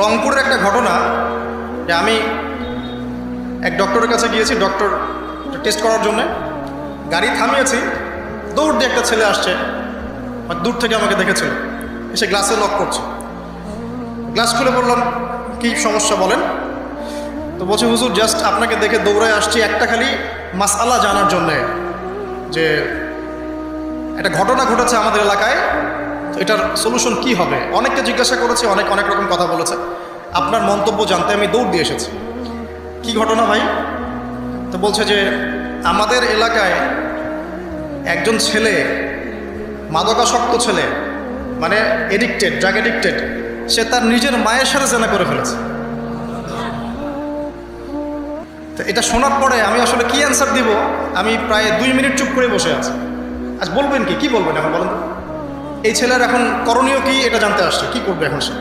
রংপুরের একটা ঘটনা যে আমি এক ডক্টরের কাছে গিয়েছি, ডক্টর টেস্ট করার জন্যে। গাড়ি থামিয়েছি, দৌড় দিয়ে একটা ছেলে আসছে দূর থেকে আমাকে দেখেছিল এসে গ্লাসে লক করছে। গ্লাস খুলে বললাম, কি সমস্যা বলেন? তো বলছে, হুজুর জাস্ট আপনাকে দেখে দৌড়ায় আসছি একটা খালি মাসালা জানার জন্যে যে একটা ঘটনা ঘটেছে আমাদের এলাকায়। তো এটার সলিউশন কি হবে? অনেককে জিজ্ঞাসা করেছি, অনেক অনেক রকম কথা বলেছে। আপনার মন্তব্য জানতে আমি দৌড় দিয়ে এসেছি। কি ঘটনা ভাই? তো বলছে যে, আমাদের এলাকায় একজন ছেলে, মাদকাসক্ত ছেলে মানে এডিক্টেড ড্রাগ এডিক্টেড সে তার নিজের মায়ের সাথে জেনা করে ফেলেছে। তো এটা শোনার পরে আমি আসলে কি অ্যান্সার দিব? আমি প্রায় দুই মিনিট চুপ করে বসে আছি। আজ বলবেন কি? কি বলবেন এখন বলেন? এই ছেলের এখন করণীয় কি? এটা জানতে আসছে। কি করবে এখন সে?